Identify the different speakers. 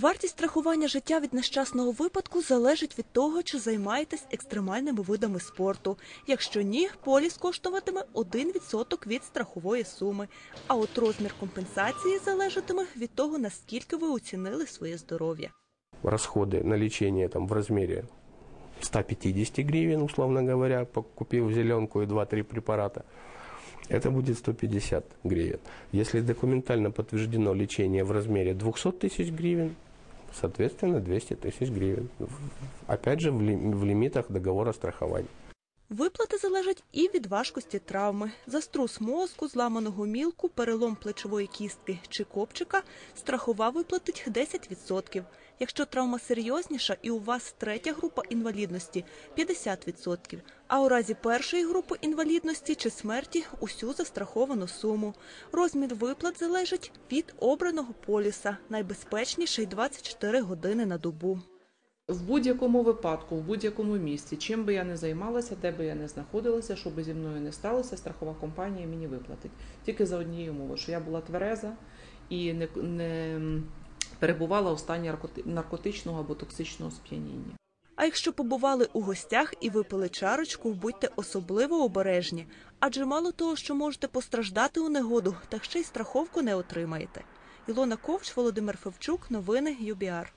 Speaker 1: Вартість страхування життя від нещасного випадку залежить від того, чи займаєтесь екстремальними видами спорту. Якщо ні, поліс коштуватиме 1% від страхової суми. А от розмір компенсації залежатиме від того, наскільки ви оцінили своє здоров'я.
Speaker 2: расходы на лечение там, в размере 150 гривен, условно говоря, по- купив зеленку и 2-3 препарата, это будет 150 гривен. Если документально подтверждено лечение в размере 200 тысяч гривен, соответственно 200 тысяч гривен. Опять же, в, ли- в лимитах договора страхования.
Speaker 1: Виплати залежать і від важкості травми. За струс мозку, зламаного мілку, перелом плечової кістки чи копчика страхова виплатить 10%. Якщо травма серйозніша і у вас третя група інвалідності 50%. А у разі першої групи інвалідності чи смерті усю застраховану суму. Розмір виплат залежить від обраного поліса, найбезпечніший 24 години на добу.
Speaker 3: В будь-якому випадку, в будь-якому місці, чим би я не займалася, де би я не знаходилася, що би зі мною не сталося, страхова компанія мені виплатить. Тільки за однією умовою, що я була твереза і не, не перебувала у стані наркотичного або токсичного сп'яніння.
Speaker 1: А якщо побували у гостях і випили чарочку, будьте особливо обережні, адже мало того, що можете постраждати у негоду, так ще й страховку не отримаєте. Ілона Ковч, Володимир Февчук, новини ЮБІАР.